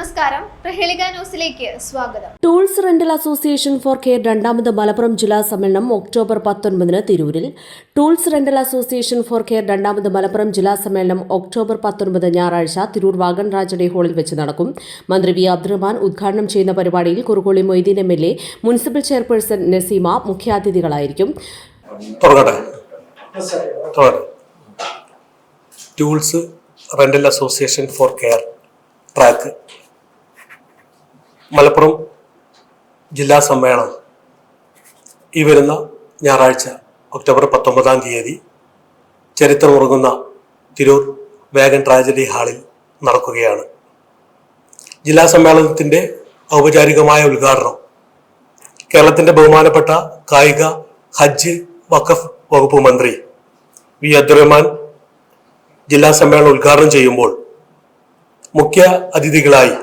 നമസ്കാരം. പ്രഹേളിക ന്യൂസിലേക്ക് സ്വാഗതം. Tools rental association for care രണ്ടാമത് മലപ്പുറം ജില്ലാ സമ്മേളനം ഒക്ടോബർ പത്തൊൻപതിന് തിരൂരിൽ. Tools rental association for care രണ്ടാമത് മലപ്പുറം ജില്ലാ സമ്മേളനം ഒക്ടോബർ പത്തൊൻപത് ഞായറാഴ്ച തിരൂർ വാഗൺ രാജഡെ ഹാളിൽ വെച്ച് നടക്കും. മന്ത്രി വി അബ്ദുറഹ്മാൻ ഉദ്ഘാടനം ചെയ്യുന്ന പരിപാടിയിൽ Kurukkoli Moideen M L A municipal chairperson Naseema മുഖ്യാതിഥികളായിരിക്കും. Tools rental association for care track. Malappuram ജില്ലാ സമ്മേളനം ഈ വരുന്ന ഞായറാഴ്ച ഒക്ടോബർ പത്തൊമ്പതാം തീയതി ചരിത്രമുറങ്ങുന്ന തിരൂർ വേഗൻ ട്രാജഡി ഹാളിൽ നടക്കുകയാണ്. ജില്ലാ സമ്മേളനത്തിന്റെ ഔപചാരികമായ ഉദ്ഘാടനം കേരളത്തിന്റെ ബഹുമാനപ്പെട്ട കായിക ഹജ്ജ് വഖഫ് വകുപ്പ് മന്ത്രി വി അബ്ദുറഹ്മാൻ ജില്ലാ സമ്മേളനം ഉദ്ഘാടനം ചെയ്യുമ്പോൾ മുഖ്യ അതിഥികളായി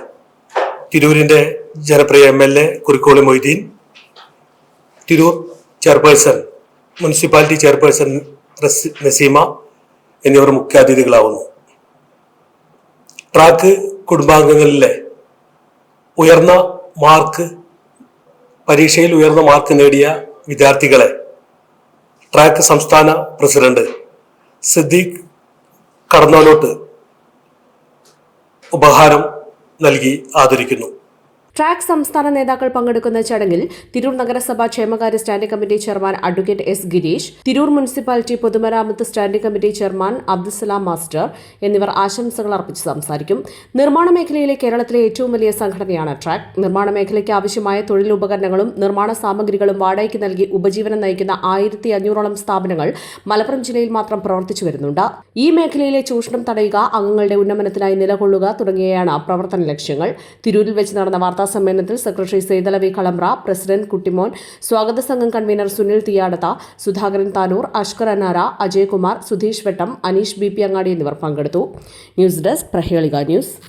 തിരൂരിന്റെ ജനപ്രിയ M L A Kurukkoli Moideen Tirur chairperson municipality chairperson Naseema എന്നിവർ മുഖ്യാതിഥികളാവുന്നു. ട്രാക്ക് കുടുംബാംഗങ്ങളിലെ ഉയർന്ന മാർക്ക് പരീക്ഷയിൽ ഉയർന്ന മാർക്ക് നേടിയ വിദ്യാർത്ഥികളെ ട്രാക്ക് സംസ്ഥാന പ്രസിഡന്റ് സിദ്ദീഖ് കടന്നോലോട്ട് ഉപഹാരം നൽകി ആദരിക്കുന്നു. ട്രാക്ക് സംസ്ഥാന നേതാക്കൾ പങ്കെടുക്കുന്ന ചടങ്ങിൽ തിരൂർ നഗരസഭ ക്ഷേമകാര്യ standing committee chairman advocate S Girish Tirur municipality പൊതുമരാമത്ത് standing committee chairman Abdussalam master എന്നിവർ ആശംസകൾ അർപ്പിച്ച് സംസാരിക്കും. നിർമ്മാണ മേഖലയിലെ കേരളത്തിലെ ഏറ്റവും വലിയ സംഘടനയാണ് ട്രാക്ക്. നിർമ്മാണ മേഖലയ്ക്ക് ആവശ്യമായ തൊഴിലുപകരണങ്ങളും നിർമ്മാണ സാമഗ്രികളും വാടകയ്ക്ക് നൽകി ഉപജീവനം നയിക്കുന്ന ആയിരത്തി അഞ്ഞൂറോളം സ്ഥാപനങ്ങൾ മലപ്പുറം ജില്ലയിൽ മാത്രം പ്രവർത്തിച്ചു വരുന്നുണ്ട്. ഈ മേഖലയിലെ ചൂഷണം തടയുക അംഗങ്ങളുടെ ഉന്നമനത്തിനായി നിലകൊള്ളുക തുടങ്ങിയവയാണ് പ്രവർത്തന ലക്ഷ്യങ്ങൾ. തിരൂരിൽ വെച്ച് നടന്ന വാർത്താ സമ്മേളനത്തിൽ സെക്രട്ടറി സേതലവി കളമ്പ്ര പ്രസിഡന്റ് കുട്ടിമോൻ സ്വാഗത സംഘം convener Sunil Thiyadath Sudhakaran Tanur Ashkar Anara Ajayakumar Sudheesh Vettam Aneesh B P Angadi എന്നിവർ പങ്കെടുത്തു. News desk Prahelika news.